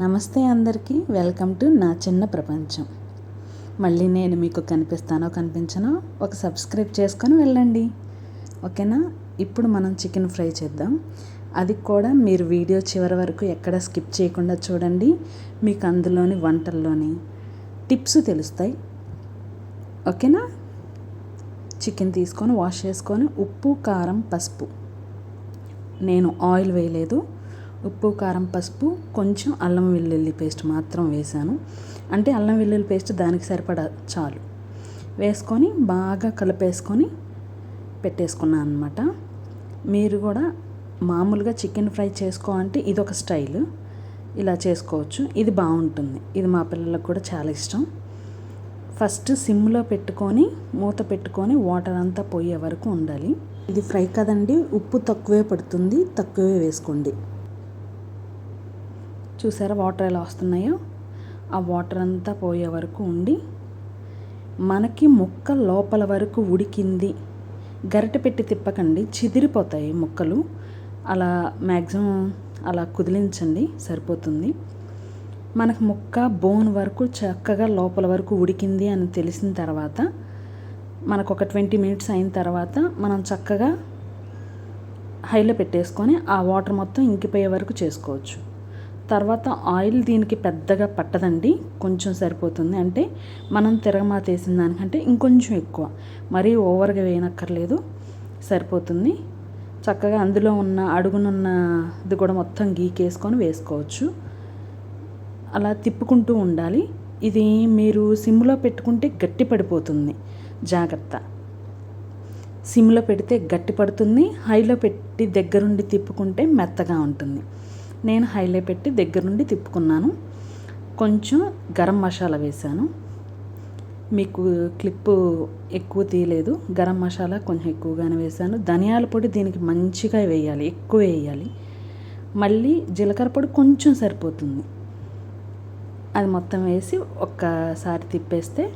నమస్తే అందరికీ. Welcome to నా చిన్న ప్రపంచం. మళ్ళీ నేను మీకు కనిపిస్తానో కనిపించనో ఒక సబ్స్క్రైబ్ చేసుకొని వెళ్ళండి. ఓకేనా? ఇప్పుడు మనం చికెన్ ఫ్రై చేద్దాం. అది కూడా మీరు వీడియో చివరి వరకు ఎక్కడ స్కిప్ చేయకుండా చూడండి. మీకు అందులోని వంటల్లోని టిప్స్ తెలుస్తాయి. ఓకేనా? చికెన్ తీసుకొని వాష్ చేసుకొని ఉప్పు కారం పసుపు. నేను ఆయిల్ వేయలేదు. ఉప్పు కారం పసుపు కొంచెం అల్లం వెల్లుల్లి పేస్ట్ మాత్రం వేసాను అంటే అల్లం వెల్లుల్లి పేస్ట్ దానికి సరిపడా చాలు. వేసుకొని బాగా కలిపేసుకొని పెట్టేసుకున్నాను అనమాట మీరు కూడా మామూలుగా చికెన్ ఫ్రై చేసుకోవాలంటే ఇది ఇదొక స్టైల్. ఇలా చేసుకోవచ్చు. ఇది బాగుంటుంది. ఇది మా పిల్లలకు కూడా చాలా ఇష్టం. ఫస్ట్ సిమ్లో పెట్టుకొని మూత పెట్టుకొని వాటర్ అంతా పోయే వరకు ఉండాలి. ఇది ఫ్రై కదండి ఉప్పు తక్కువే పడుతుంది తక్కువే వేసుకోండి. చూసారా వాటర్ ఎలా వస్తున్నాయో? ఆ వాటర్ అంతా పోయే వరకు ఉండి మనకి ముక్క లోపల వరకు ఉడికింది. గరిట పెట్టి తిప్పకండి. చిదిరిపోతాయి ముక్కలు. అలా మ్యాక్సిమం అలా కుదిలించండి. సరిపోతుంది. మనకు ముక్క బోన్ వరకు చక్కగా లోపల వరకు ఉడికింది అని తెలిసిన తర్వాత మనకు ఒక ట్వంటీ మినిట్స్ అయిన తర్వాత మనం చక్కగా హైలో పెట్టేసుకొని ఆ వాటర్ మొత్తం ఇంకిపోయే వరకు చేసుకోవచ్చు. తర్వాత ఆయిల్ దీనికి పెద్దగా పట్టదండి. కొంచెం సరిపోతుంది. అంటే మనం తిరగమాత వేసిన దానికంటే ఇంకొంచెం ఎక్కువ. మరీ ఓవర్గా వేయనక్కర్లేదు. సరిపోతుంది. చక్కగా అందులో ఉన్న అడుగునున్న ఇది కూడా మొత్తం గీకేసుకొని వేసుకోవచ్చు. అలా తిప్పుకుంటూ ఉండాలి. ఇది మీరు సిమ్లో పెట్టుకుంటే గట్టి పడిపోతుంది. జాగ్రత్త. సిమ్లో పెడితే గట్టి పడుతుంది. హైలో పెట్టి దగ్గరుండి తిప్పుకుంటే మెత్తగా ఉంటుంది. నేను హైలే పెట్టి దగ్గర నుండి తిప్పుకున్నాను. కొంచెం గరం మసాలా వేశాను. మీకు క్లిప్పు ఎక్కువ తీయలేదు. గరం మసాలా కొంచెం ఎక్కువగానే వేశాను. ధనియాల పొడి దీనికి మంచిగా వేయాలి ఎక్కువ వేయాలి. మళ్ళీ జీలకర్ర పొడి కొంచెం సరిపోతుంది. అది మొత్తం వేసి ఒక్కసారి తిప్పేస్తే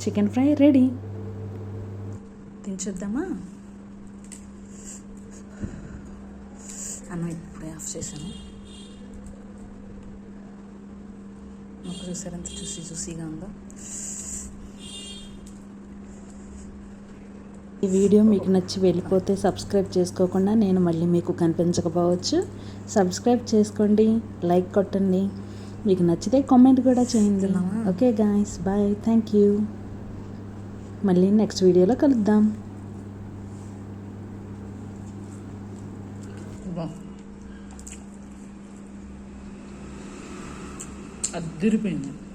చికెన్ ఫ్రై రెడీ. తినచుద్దామా? అన్నం ఇప్పుడే ఆఫ్ చేశాను. మొక్క చూసారు ఎంత చూసి చూసిగా ఉందో ఈ వీడియో మీకు నచ్చి వెళ్ళిపోతే సబ్స్క్రైబ్ చేసుకోకుండా నేను మళ్ళీ మీకు కనిపించకపోవచ్చు. సబ్స్క్రైబ్ చేసుకోండి లైక్ కొట్టండి. మీకు నచ్చితే కామెంట్ కూడా చేయండి. Okay guys bye. Thank you. మళ్ళీ నెక్స్ట్ వీడియోలో కలుద్దాం. at the Philippines.